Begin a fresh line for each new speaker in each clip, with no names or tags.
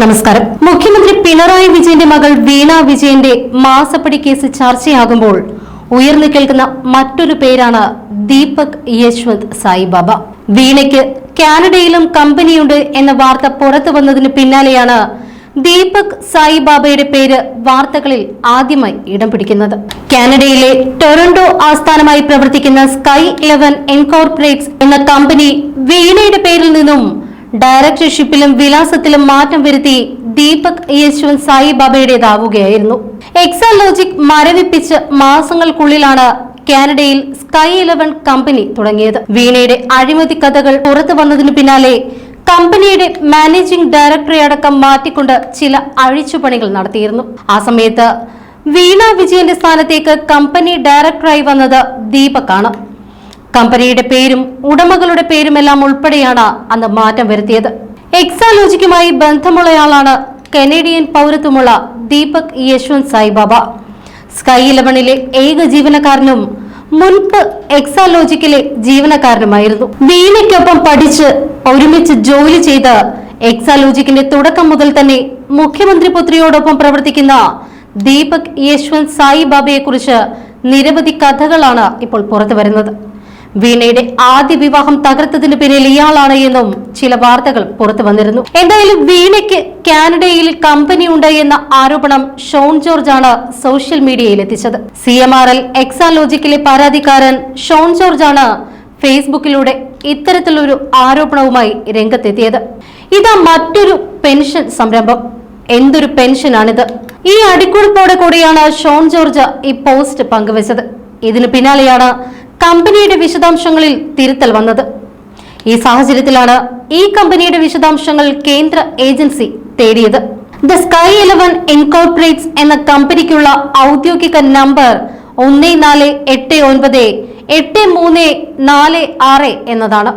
നമസ്കാരം. മുഖ്യമന്ത്രി പിണറായി വിജയന്റെ മകൾ വീണ വിജയന്റെ മാസപ്പടി കേസ് ചർച്ചയാകുമ്പോൾ ഉയർന്നു കേൾക്കുന്ന മറ്റൊരു പേരാണ് ദീപക് യശ്വന്ത് സായിബാബ. വീണയ്ക്ക് കാനഡയിലും കമ്പനിയുണ്ട് എന്ന വാർത്ത പുറത്തു വന്നതിന് പിന്നാലെയാണ് ദീപക് സായിബാബയുടെ പേര് വാർത്തകളിൽ ആദ്യമായി ഇടം പിടിക്കുന്നത്. കാനഡയിലെ ടൊറന്റോ ആസ്ഥാനമായി പ്രവർത്തിക്കുന്ന സ്കൈ ഇലവൻ എൻകോർപ്പറേറ്റ്സ് എന്ന കമ്പനി വീണയുടെ പേരിൽ നിന്നും ഡയറക്ടർഷിപ്പിലും വിലാസത്തിലും മാറ്റം വരുത്തി ദീപക് യശ്വന്ത് സായിബാബയുടേതാവുകയായിരുന്നു. എക്സാലോജിക് മരവിപ്പിച്ച് മാസങ്ങൾക്കുള്ളിലാണ് കാനഡയിൽ സ്കൈ ഇലവൻ കമ്പനി തുടങ്ങിയത്. വീണയുടെ അഴിമതി കഥകൾ പുറത്തു വന്നതിനു പിന്നാലെ കമ്പനിയുടെ മാനേജിംഗ് ഡയറക്ടറെ അടക്കം മാറ്റിക്കൊണ്ട് ചില അഴിച്ചുപണികൾ നടത്തിയിരുന്നു. ആ സമയത്ത് വീണ വിജയന്റെ സ്ഥാനത്തേക്ക് കമ്പനി ഡയറക്ടറായി വന്നത് ദീപക്കാണ് കമ്പനിയുടെ പേരും ഉടമകളുടെ പേരുമെല്ലാം ഉൾപ്പെടെയാണ് അന്ന് മാറ്റം വരുത്തിയത്. എക്സാലോജിക്കുമായി ബന്ധമുള്ളയാളാണ് കനേഡിയൻ പൗരത്വമുള്ള ദീപക് യശ്വന്ത് സായിബാബ. സ്കൈ ഇലവണിലെ ഏക ജീവനക്കാരനും മുൻപ് എക്സാലോജിക്കിലെ ജീവനക്കാരനുമായിരുന്നു. വീണയ്ക്കൊപ്പം പഠിച്ച് ഒരുമിച്ച് ജോലി ചെയ്ത് എക്സാലോജിക്കിന്റെ തുടക്കം മുതൽ തന്നെ മുഖ്യമന്ത്രി പുത്രിയോടൊപ്പം പ്രവർത്തിക്കുന്ന ദീപക് യശ്വന്ത് സായിബാബയെ കുറിച്ച് നിരവധി കഥകളാണ് ഇപ്പോൾ പുറത്തു വരുന്നത് വീണയുടെ ആദ്യ വിവാഹം തകർത്തതിന് പിന്നിൽ ഇയാളാണ് എന്നും ചില വാർത്തകൾ പുറത്തു വന്നിരുന്നു. എന്തായാലും വീണയ്ക്ക് കാനഡയിൽ കമ്പനി ഉണ്ട് എന്ന ആരോപണം ഷോൺ ജോർജ് ആണ് സോഷ്യൽ മീഡിയയിൽ എത്തിച്ചത്. സി എം ആർ എൽ എക്സാലോജിക്കിലെ പരാതിക്കാരൻ ഷോൺ ജോർജ് ആണ് ഫേസ്ബുക്കിലൂടെ ഇത്തരത്തിലൊരു ആരോപണവുമായി രംഗത്തെത്തിയത്. ഇതാ മറ്റൊരു പെൻഷൻ സംരംഭം. എന്തൊരു പെൻഷനാണിത്? ഈ അടിക്കുറിപ്പോടെ കൂടിയാണ് ഷോൺ ജോർജ് ഈ പോസ്റ്റ് പങ്കുവച്ചത്. ഇതിനു പിന്നാലെയാണ് കമ്പനിയുടെ വിശദാംശങ്ങളിൽ തിരുത്തൽ വന്നത്. ഈ സാഹചര്യത്തിലാണ് ഈ കമ്പനിയുടെ വിശദാംശങ്ങൾ കേന്ദ്ര ഏജൻസി തേടിയത്. ദ സ്കൈ ഇലവൻ ഇൻകോർപ്പറേറ്റ്സ് എന്ന കമ്പനിക്കുള്ള ഔദ്യോഗിക നമ്പർ ഒന്ന് നാല് എട്ട് ഒൻപത് എട്ട് മൂന്ന് നാല് ആറ് എന്നതാണ്.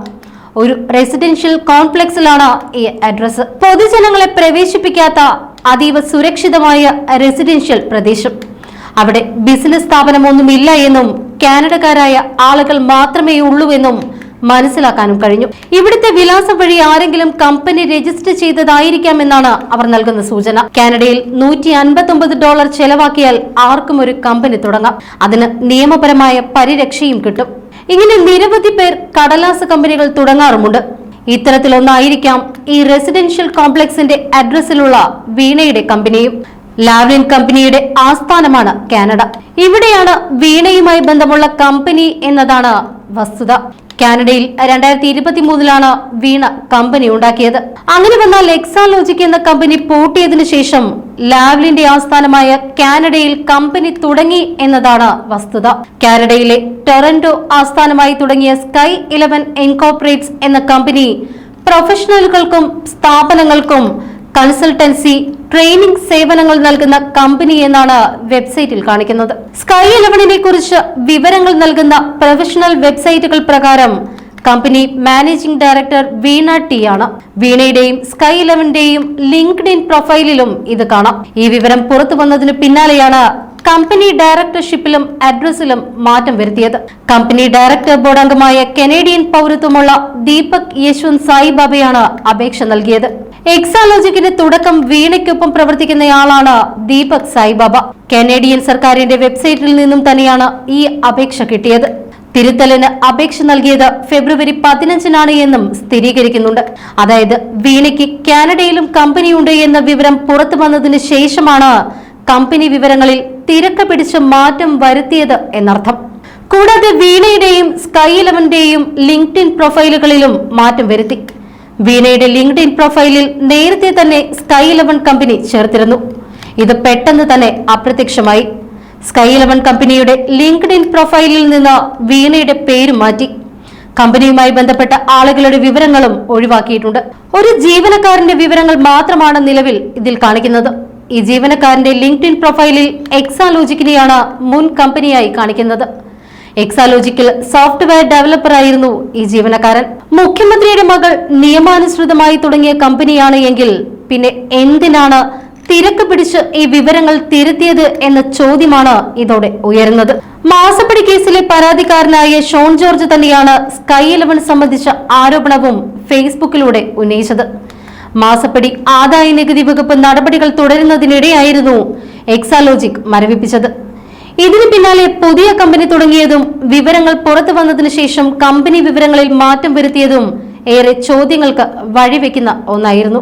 ഒരു റെസിഡൻഷ്യൽ കോംപ്ലക്സിലാണ് ഈ അഡ്രസ് പൊതുജനങ്ങളെ പ്രവേശിപ്പിക്കാത്ത അതീവ സുരക്ഷിതമായ റെസിഡൻഷ്യൽ പ്രദേശം. അവിടെ ബിസിനസ് സ്ഥാപനമൊന്നുമില്ല എന്നും കാനഡക്കാരായ ആളുകൾ മാത്രമേ ഉള്ളൂവെന്നും മനസ്സിലാക്കാനും കഴിഞ്ഞു. ഇവിടുത്തെ വിലാസം വഴി ആരെങ്കിലും കമ്പനി രജിസ്റ്റർ ചെയ്തതായിരിക്കാമെന്നാണ് അവർ നൽകുന്ന സൂചന. കാനഡയിൽ നൂറ്റി അൻപത്തി ഡോളർ ചെലവാക്കിയാൽ ആർക്കും ഒരു കമ്പനി തുടങ്ങാം. അതിന് നിയമപരമായ പരിരക്ഷയും കിട്ടും. ഇങ്ങനെ നിരവധി പേർ കടലാസ് കമ്പനികൾ തുടങ്ങാറുമുണ്ട്. ഇത്തരത്തിലൊന്നായിരിക്കാം ഈ റെസിഡൻഷ്യൽ കോംപ്ലക്സിന്റെ അഡ്രസ്സിലുള്ള വീണയുടെ കമ്പനിയും. ലാവ്ലിൻ കമ്പനിയുടെ ആസ്ഥാനമാണ് കാനഡ. ഇവിടെയാണ് വീണയുമായി ബന്ധമുള്ള കമ്പനി എന്നതാണ് വസ്തുത. കാനഡയിൽ രണ്ടായിരത്തി ഇരുപത്തി മൂന്നിലാണ് വീണ കമ്പനി ഉണ്ടാക്കിയത്. അങ്ങനെ വന്നാൽ എക്സാലോജിക് എന്ന കമ്പനി പൂട്ടിയതിനു ശേഷം ലാവ്ലിന്റെ ആസ്ഥാനമായ കാനഡയിൽ കമ്പനി തുടങ്ങി എന്നതാണ് വസ്തുത. കാനഡയിലെ ടൊറന്റോ ആസ്ഥാനമായി തുടങ്ങിയ സ്കൈ ഇലവൻ എൻകോപ്പറേറ്റ്സ് എന്ന കമ്പനി പ്രൊഫഷണലുകൾക്കും സ്ഥാപനങ്ങൾക്കും കൺസൾട്ടൻസി ട്രെയിനിംഗ് സേവനങ്ങൾ നൽകുന്ന കമ്പനി എന്നാണ് വെബ്സൈറ്റിൽ കാണിക്കുന്നത്. സ്കൈ ഇലവനിനെ കുറിച്ച് വിവരങ്ങൾ നൽകുന്ന പ്രൊഫഷണൽ വെബ്സൈറ്റുകൾ പ്രകാരം company managing director Veena T ആണ്. വീണയുടെയും സ്കൈ ഇലവന്റെയും ലിങ്ക്ഡ് ഇൻ പ്രൊഫൈലിലും ഇത് കാണാം. ഈ വിവരം പുറത്തു വന്നതിന് പിന്നാലെയാണ് കമ്പനി ഡയറക്ടർഷിപ്പിലും അഡ്രസ്സിലും മാറ്റം വരുത്തിയത്. കമ്പനി ഡയറക്ടർ ബോർഡ് അംഗമായ കനേഡിയൻ പൗരത്വമുള്ള ദീപക് യശ്വന്ത് സായിബാബയാണ് അപേക്ഷ നൽകിയത്. എക്സാലോജിക്കിന്റെ തുടക്കം വീണയ്ക്കൊപ്പം പ്രവർത്തിക്കുന്നയാളാണ് ദീപക് സായിബാബ. കനേഡിയൻ സർക്കാരിന്റെ വെബ്സൈറ്റിൽ നിന്നും തന്നെയാണ് ഈ അപേക്ഷ കിട്ടിയത്. തിരുത്തലിന് അപേക്ഷ നൽകിയത് ഫെബ്രുവരി പതിനഞ്ചിനാണ് എന്നും സ്ഥിരീകരിക്കുന്നുണ്ട്. അതായത് വീണയ്ക്ക് കാനഡയിലും കമ്പനിയുണ്ട് എന്ന വിവരം പുറത്തു വന്നതിന് ശേഷമാണ് കമ്പനി വിവരങ്ങളിൽ തിരക്ക് പിടിച്ച് മാറ്റം വരുത്തിയത് എന്നർത്ഥം. കൂടാതെ വീണയുടെയും സ്കൈ ഇലവന്റെയും ലിങ്ക്ഡിൻ പ്രൊഫൈലുകളിലും മാറ്റം വരുത്തി. വീണയുടെ ലിങ്ക്ഡ് ഇൻ പ്രൊഫൈലിൽ നേരത്തെ തന്നെ സ്കൈ ഇലവൻ കമ്പനി ചേർത്തിരുന്നു. ഇത് പെട്ടെന്ന് തന്നെ അപ്രത്യക്ഷമായി. സ്കൈ ഇലവൻ കമ്പനിയുടെ ലിങ്ക്ഡ് ഇൻ പ്രൊഫൈലിൽ നിന്ന് വീണയുടെ പേര് മാറ്റി. കമ്പനിയുമായി ബന്ധപ്പെട്ട ആളുകളുടെ വിവരങ്ങളും ഒഴിവാക്കിയിട്ടുണ്ട്. ഒരു ജീവനക്കാരന്റെ വിവരങ്ങൾ മാത്രമാണ് നിലവിൽ ഇതിൽ കാണിക്കുന്നത്. ഈ ജീവനക്കാരന്റെ ലിങ്ക്ഡ് ഇൻ പ്രൊഫൈലിൽ എക്സാലോജിക്കിനെയാണ് മുൻ കമ്പനിയായി കാണിക്കുന്നത്. എക്സാലോജിക്കൽ സോഫ്റ്റ്വെയർ ഡെവലപ്പറായിരുന്നു ഈ ജീവനക്കാരൻ. മുഖ്യമന്ത്രിയുടെ മകൾ നിയമാനുസൃതമായി തുടങ്ങിയ കമ്പനിയാണ് എങ്കിൽ പിന്നെ എന്തിനാണ് തിരക്ക് പിടിച്ച് ഈ വിവരങ്ങൾ തിരുത്തിയത് എന്ന ചോദ്യമാണ് ഇതോടെ ഉയരുന്നത്. മാസപ്പടി കേസിലെ പരാതിക്കാരനായ ഷോൺ ജോർജ് തന്നെയാണ് സ്കൈ ഇലവൻ സംബന്ധിച്ച ആരോപണവും ഫേസ്ബുക്കിലൂടെ ഉന്നയിച്ചത്. മാസപ്പടി ആദായ നികുതി വകുപ്പ് നടപടികൾ തുടരുന്നതിനിടെയായിരുന്നു എക്സാലോജിക് മരവിപ്പിച്ചത്. ഇതിന് പിന്നാലെ പുതിയ കമ്പനി തുടങ്ങിയതും വിവരങ്ങൾ പുറത്തു വന്നതിനു ശേഷം കമ്പനി വിവരങ്ങളിൽ മാറ്റം വരുത്തിയതും ഏറെ ചോദ്യങ്ങൾക്ക് വഴിവെക്കുന്ന ഒന്നായിരുന്നു